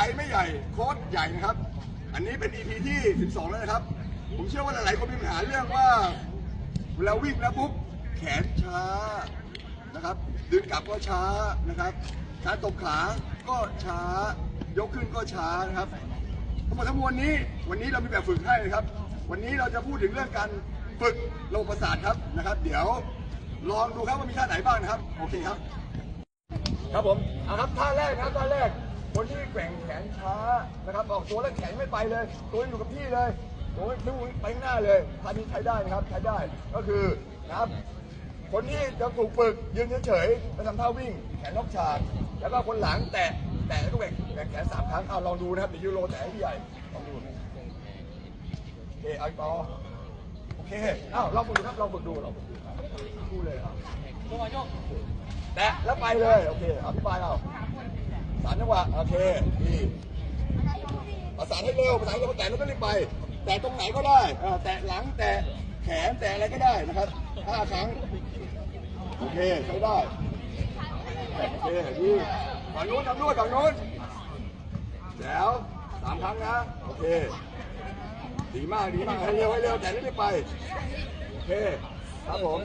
รไม่ใหญ่โค้ดใหญ่นะครับ อันนี้เป็น EP ที่ 12 แล้วนะครับ ผมเชื่อว่าหลายๆคนมีปัญหาเรื่องว่าเวลาวิ่งแล้วปุ๊บแขนช้านะครับ ดึงกลับก็ช้านะครับการตบขาก็ช้ายกขึ้นก็ช้านะครับทั้งหมดทั้งมวลนี้วันนี้เรามีแบบฝึกให้นะครับ วันนี้เราจะพูดถึงเรื่องการฝึกระบบประสาทครับนะครับ เดี๋ยวลองดูครับว่ามีท่าไหนบ้างนะครับ โอเคครับ ครับผมเอาครับท่าแรกนะครับท่าแรก คนที่แกว่งแขนช้านะครับออกตัวแล้วแขนไม่ไปเลย ตัวอยู่กับที่เลยตัวไม่ไปหน้าเลยท่านี้ใช้ได้นะครับใช้ได้ก็คือนะครับ คนที่จะถูกฝึกยืนเฉยๆแล้วทำท่าวิ่งแขนล็อกฉากแล้วก็คนหลังแตะแตะแล้วก็แกว่งแกว่งแขนสามครั้งเอาลองดูนะครับเดี๋ยวยูโรแตะให้พี่ใหญ่ลองดูโอเคเอาอีกต่อโอเคอ้าวลองฝึกดูครับลองฝึกดูลองฝึกดูดูเลยครับแตะแล้วไปเลยโอเคอธิบายเอา สามจังหวะโอเคดีประสานให้เร็วประสานให้เร็วแตะแล้วก็รีบไป แตะตรงไหนก็ได้แตะหลังแตะแขนแตะอะไรก็ได้นะครับห้าครั้งโอเคใช้ได้โอเคดีฝั่งนู้นทำด้วยฝั่งนู้นแล้วสามครั้งนะโอเคดีมากดีมากให้เร็วให้เร็วแตะแล้วรีบไปโอเคครับผม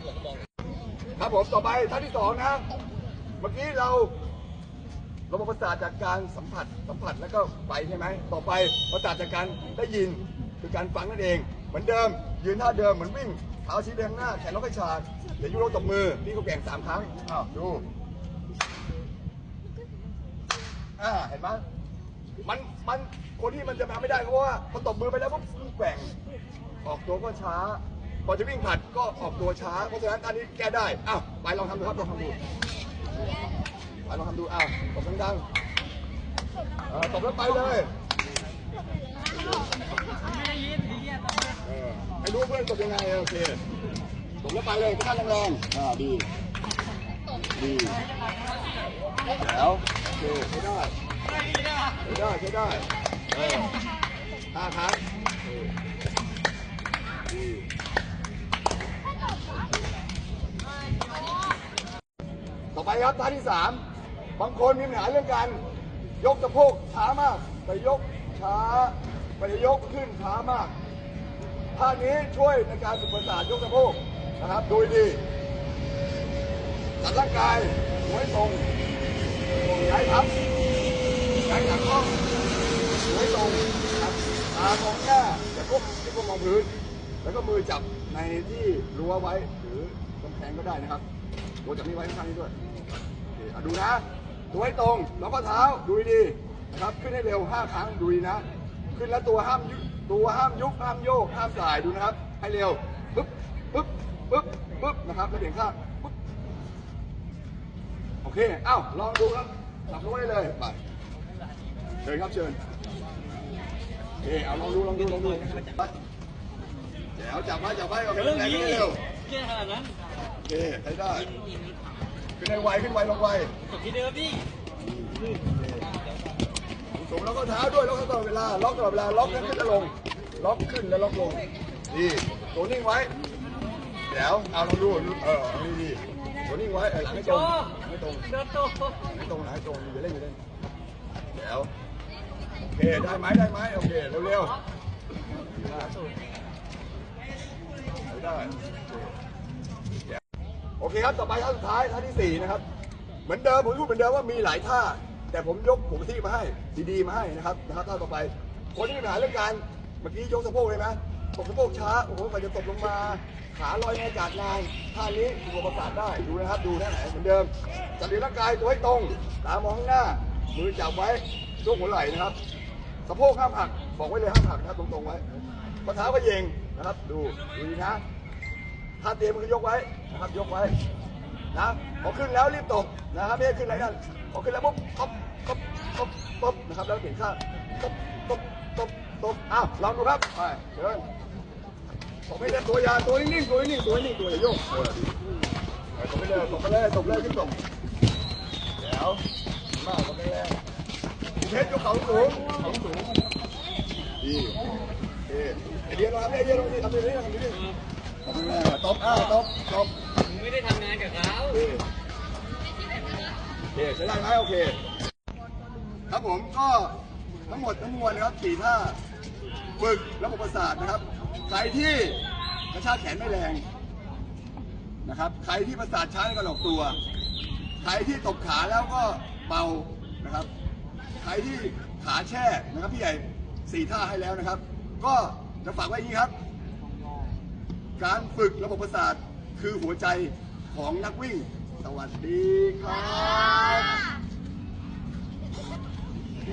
ครับผมต่อไปท่านที่สองนะเมื่อกี้เรา ระบบประสาทจากการสัมผัสสัมผัสแล้วก็ไปใช่ไหมต่อไปประสาทจากการได้ยินคือการฟังนั่นเอง เหมือนเดิม ยืนท่าเดิมเหมือนวิ่งเท้าชี้ไปข้างหน้าแขนล็อกให้ฉากเดี๋ยวยูโรตบมือนี่เขาแก่งสามครั้งอ้าวดูอ่าเห็นไหมมันมันคนที่มันจะมาไม่ได้เพราะว่าพอตบมือไปแล้วปุ๊บแกว่งออกตัวก็ช้าพอจะวิ่งผัดก็ออกตัวช้า เพราะฉะนั้นอันนี้แก้ได้ อ้าว ไปลองทำดูครับ ลองทำดู ไปลองทำดูอ้าวตบดังๆเออตบแล้วไปเลยเออให้รู้เพื่อนตบยังไงโอเคตบแล้วไปเลยท่านแรงๆอ่าดีดีแล้วโอเคใช้ได้ใช้ได้ใช้ได้เออห้าครั้งต่อไปครับท่าที่สาม บางคนมีปัญหาเรื่องการยกสะโพกช้ามาก ไปยกช้า ไปยกขึ้นช้ามากท่านี้ช่วยในการฝึกประสาทยกสะโพกนะครับโดยดีจัดร่างกายหัวให้ตรงย้ายทับย้ายหลังข้องหัวให้ตรงครับตามองหน้าแต่ก้มที่ก้มมองพื้น แล้วก็มือจับในที่รั้วไว้หรือกำแพงก็ได้นะครับตัวจับนี่ไว้ข้างนี้ด้วยโอเคอะดูนะ ตัวให้ตรง แล้วก็เท้าดูดีๆนะครับขึ้นให้เร็ว 5 ครั้งดูดีนะ ขึ้นแล้วตัวห้ามยุตัวห้ามยุบห้ามโยกห้ามสายดูนะครับ ให้เร็วปึ๊บปึ๊บปึ๊บปึ๊บนะครับแล้วเบี่ยงข้างปึ๊บโอเคเอ้าลองดูครับจับลงได้เลยไปเชิญครับเชิญโอเคเอาลองดูลองดูลองดูไปเดี๋ยวจับไว้จับไว้โอเคเรื่องแรงนี้ขึ้นเร็วแค่ขนาดนั้นโอเคใช้ได้ ขึ้นในไวขึ้นไวลงไวจบที่เดิมดิสูงแล้วก็เท้าด้วยล็อกตลอดเวลา ล็อกตลอดเวลา ล็อกแล้วก็จะลง ล็อกขึ้นแล้วล็อกลง ดีตัวนิ่งไว้ เดี๋ยว เอาลองดู เออเอาดีๆตัวนิ่งไว้เออหลังให้ตรงหลังให้ตรงโดนโตหลังให้ตรงหลังให้ตรงอย่าเล่นอย่าเล่นเดี๋ยว โอเค ได้ไหมได้ไหมโอเค เร็วๆได้ได้โอเคครับต่อไปท่าสุดท้ายท่าที่สี่นะครับ เหมือนเดิมผมพูดเหมือนเดิมว่ามีหลายท่า แต่ผมยกผมที่มาให้ดีๆมาให้นะครับนะครับท่าต่อไป คนที่มีปัญหาเรื่องการเมื่อกี้ยกสะโพกเลยนะตกสะโพกช้าโอ้โหกว่าจะตกลงมา ขาลอยในอากาศนานท่านี้ตัวประสาทได้ดูนะครับดูท่าไหนเหมือนเดิมจัดดีร่างกายตัวให้ตรงตามองข้างหน้า มือจับไว้ช่วงหัวไหล่นะครับสะโพกห้ามหักบอกไว้เลยห้ามหักนะครับตรงๆไว้ข้อเท้าก็เยงนะครับ ดูดูดีนะ ถ้าเตรียมมันก็ยกไว้นะครับยกไว้นะพอขึ้นแล้วรีบตกนะครับไม่ให้ขึ้นอะไรกันพอขึ้นแล้วปุ๊บตบตบตบตบนะครับแล้วเปลี่ยนข้างตบตบตบตบอ้าวลองดูครับไปเชิญตบไม่ได้ตัวยาตัวนิ่งตัวนิ่งตัวนิ่งตัวอย่าโยกเออดีเออตบไปเลยตบไปเลยตบเลยขึ้นตบเดี๋ยวมากตบไปเลยเพชรยกเขาสูงเขาสูงดีโอเคไอเดียลองทำดิไอเดียลองดิทำดิทำดิทำดิ ตบอ้าวตบตบมึงไม่ได้ทำงานกับเขาโอเคใช้ได้ไหมโอเค ครับผมก็ทั้งหมดทั้งมวลนะครับสี่ท่าฝึกระบบประสาทนะครับ ใครที่กระชากแขนไม่แรงนะครับ ใครที่ประสาทช้าในการออกตัว ใครที่ตบขาแล้วก็เบานะครับ ใครที่ขาแช่นะครับพี่ใหญ่สี่ท่าให้แล้วนะครับ ก็จะฝากไว้อย่างนี้ครับ การฝึกระบบประสาทคือหัวใจของนักวิ่ง สวัสดีครับ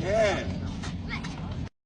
เย้